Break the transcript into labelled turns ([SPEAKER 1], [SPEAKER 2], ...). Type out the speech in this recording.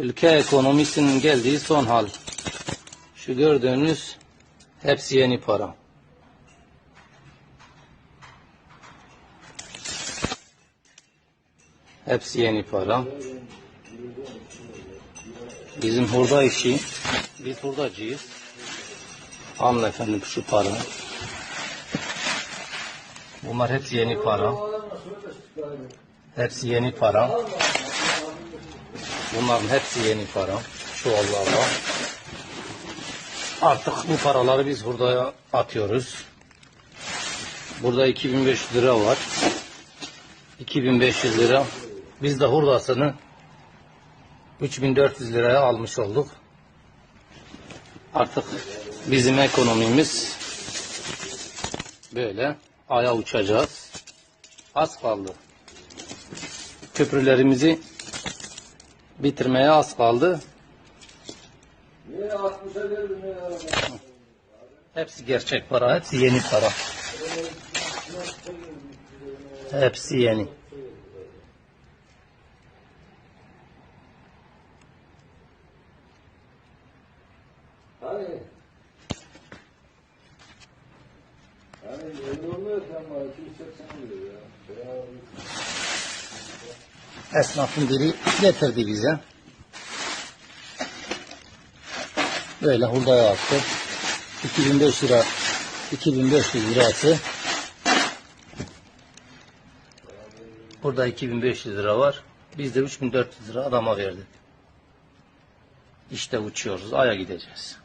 [SPEAKER 1] ülke ekonomisinin geldiği son hal. Şu gördüğünüz hepsi yeni para. Hepsi yeni para. Bizim hurda işi, biz hurdacıyız. Alın efendim şu para. Bunlar hepsi yeni para. Hepsi yeni para. Bunların hepsi yeni para. Çuvallarla. Artık bu paraları biz hurdaya atıyoruz. Burada 2500 lira var. 2500 lira. Biz de hurdasını 3400 liraya almış olduk. Artık bizim ekonomimiz böyle aya uçacağız. Az kaldı. Köprülerimizi bitirmeye az kaldı.
[SPEAKER 2] Niye 60'a verdin ya?
[SPEAKER 1] Hepsi gerçek para, hepsi yeni para. Hepsi yeni.
[SPEAKER 2] Hani? Hani elli olmuyor sen bana 280 diyor ya.
[SPEAKER 1] Esnafın biri getirdi bize. Böyle hurdaya attı. 2500 lira 2500 lirası. Burada 2500 lira var. Biz de 3400 lira adama verdik. İşte uçuyoruz. Aya gideceğiz.